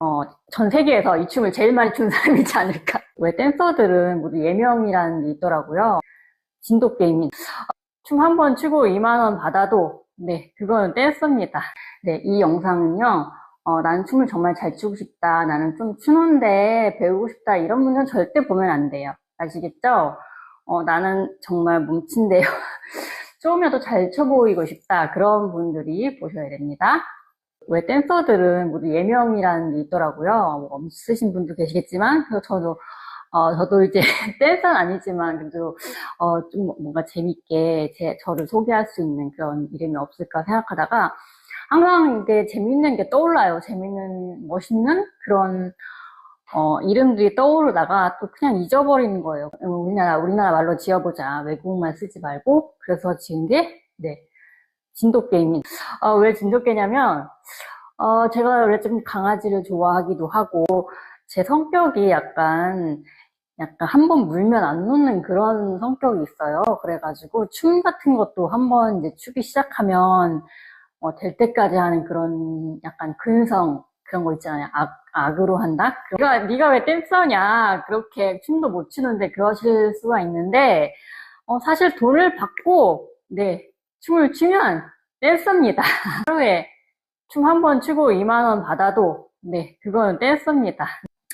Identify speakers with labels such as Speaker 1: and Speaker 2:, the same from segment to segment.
Speaker 1: 어, 전 세계에서 이 춤을 제일 많이 춘 사람이지 않을까. 왜 댄서들은 모두 예명이라는 게 있더라고요. 진도 게임이. 춤 한 번 추고 2만원 받아도, 네, 그거는 댄서입니다. 네, 이 영상은요, 어, 나는 춤을 정말 잘 추고 싶다. 나는 좀 추는데 배우고 싶다. 이런 분들은 절대 보면 안 돼요. 아시겠죠? 어, 나는 정말 몸친데요. 조금이라도 잘 춰 보이고 싶다. 그런 분들이 보셔야 됩니다. 왜 댄서들은 모두 예명이라는 게 있더라고요. 뭐 없으신 분도 계시겠지만, 그래서 저도, 어, 저도 이제 댄서는 아니지만, 그래도, 어, 좀 뭔가 재밌게 제, 저를 소개할 수 있는 그런 이름이 없을까 생각하다가, 항상 이게 재밌는 게 떠올라요. 재밌는, 멋있는 그런, 어, 이름들이 떠오르다가 또 그냥 잊어버리는 거예요. 음, 우리나라, 우리나라 말로 지어보자. 외국말 쓰지 말고. 그래서 지은 게, 네. 진돗개입니다. 어, 왜 진돗개냐면, 어, 제가 원래 좀 강아지를 좋아하기도 하고, 제 성격이 약간, 약간 한 번 물면 안 놓는 그런 성격이 있어요. 그래가지고, 춤 같은 것도 한 번 이제 추기 시작하면, 어, 될 때까지 하는 그런 약간 근성, 그런 거 있잖아요. 악, 악으로 한다? 네가, 네가 왜 댄서냐? 그렇게 춤도 못 추는데 그러실 수가 있는데, 어, 사실 돈을 받고, 네, 춤을 추면 댄서입니다. 하루에 춤 한 번 추고 2만원 받아도, 네, 그거는 댄서입니다.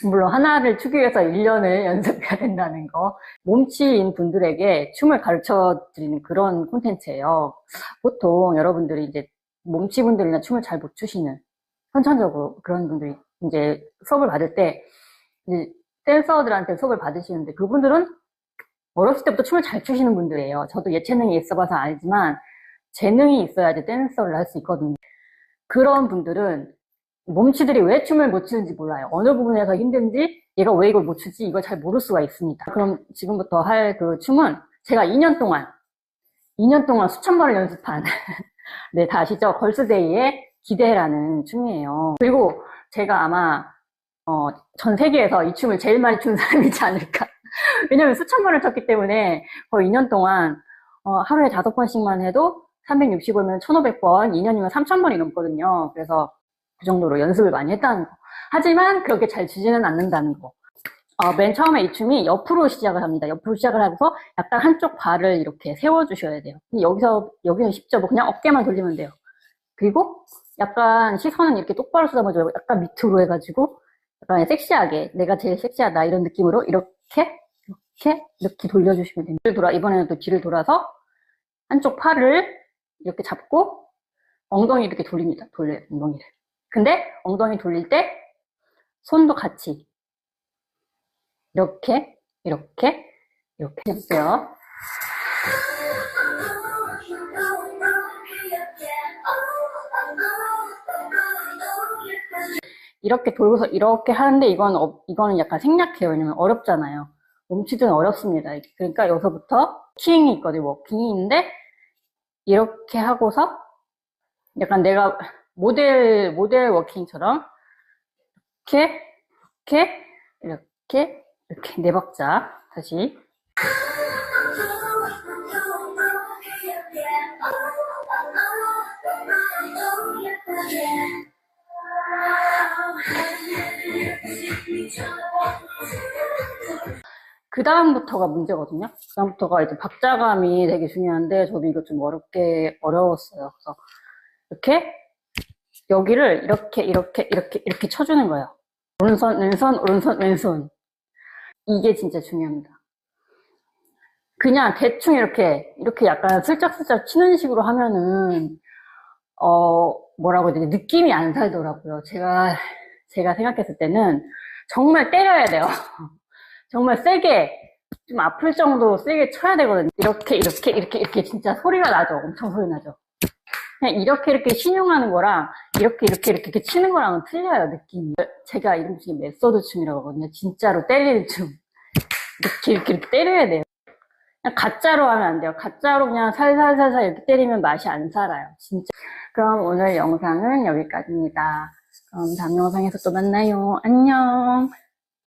Speaker 1: 물론 하나를 추기 위해서 1년을 연습해야 된다는 거. 몸치인 분들에게 춤을 가르쳐 드리는 그런 콘텐츠예요. 보통 여러분들이 이제 몸치 분들이나 춤을 잘 못 추시는 선천적으로 그런 분들이 이제 수업을 받을 때 댄서들한테 수업을 받으시는데 그분들은 어렸을 때부터 춤을 잘 추시는 분들이에요. 저도 예체능이 있어봐서 알지만 재능이 있어야지 댄서를 할 수 있거든요. 그런 분들은 몸치들이 왜 춤을 못 추는지 몰라요. 어느 부분에서 힘든지 얘가 왜 이걸 못 추지 이걸 잘 모를 수가 있습니다. 그럼 지금부터 할 그 춤은 제가 2년 동안 2년 동안 수천 번을 연습한 네, 다 아시죠? 걸스데이의 기대라는 춤이에요. 그리고 제가 아마 어, 전 세계에서 이 춤을 제일 많이 춘 사람이지 않을까. 왜냐면 수천 번을 췄기 때문에 거의 2년 동안 어, 하루에 다섯 번씩만 해도 365면 1500번, 2년이면 3000번이 넘거든요. 그래서 그 정도로 연습을 많이 했다는 거. 하지만 그렇게 잘 추지는 않는다는 거. 어, 맨 처음에 이 춤이 옆으로 시작을 합니다. 옆으로 시작을 하고서 약간 한쪽 발을 이렇게 세워주셔야 돼요. 여기서, 여기는 쉽죠. 뭐 그냥 어깨만 돌리면 돼요. 그리고 약간 시선은 이렇게 똑바로 쏟아봐줘요. 약간 밑으로 해가지고 약간 섹시하게 내가 제일 섹시하다 이런 느낌으로 이렇게 이렇게 이렇게 돌려주시면 됩니다. 뒤를 돌아 이번에는 또 뒤를 돌아서 한쪽 팔을 이렇게 잡고 엉덩이 이렇게 돌립니다. 돌려요 엉덩이를. 근데 엉덩이 돌릴 때 손도 같이 이렇게 이렇게 이렇게 해보세요. 이렇게 돌고서 이렇게 하는데 이건 어, 이거는 약간 생략해요. 왜냐면 어렵잖아요. 몸치든 어렵습니다. 그러니까 여기서부터 킹이 있거든요. 워킹이 있는데 이렇게 하고서 약간 내가 모델 모델 워킹처럼 이렇게 이렇게 이렇게 이렇게 네 박자 다시 그 다음부터가 문제거든요. 그 다음부터가 이제 박자감이 되게 중요한데 저도 이거 좀 어렵게 어려웠어요. 그래서 이렇게 여기를 이렇게 이렇게 이렇게 이렇게 쳐주는 거예요. 오른손 왼손 오른손 왼손 이게 진짜 중요합니다. 그냥 대충 이렇게 이렇게 약간 슬쩍슬쩍 치는 식으로 하면은 어 뭐라고 해야 되지 느낌이 안 살더라고요. 제가 제가 생각했을 때는 정말 때려야 돼요. 정말 세게 좀 아플 정도로 세게 쳐야 되거든요. 이렇게 이렇게 이렇게 이렇게 진짜 소리가 나죠. 엄청 소리 나죠. 그냥 이렇게 이렇게 신용하는 거랑 이렇게 이렇게 이렇게, 이렇게 치는 거랑은 틀려요 느낌이. 제가 이름 중에 메소드 춤이라고 하거든요. 진짜로 때리는 춤. 이렇게 이렇게 이렇게 때려야 돼요. 그냥 가짜로 하면 안 돼요. 가짜로 그냥 살살살살 이렇게 때리면 맛이 안 살아요. 진짜. 그럼 오늘 영상은 여기까지입니다. 그럼 다음 영상에서 또 만나요. 안녕.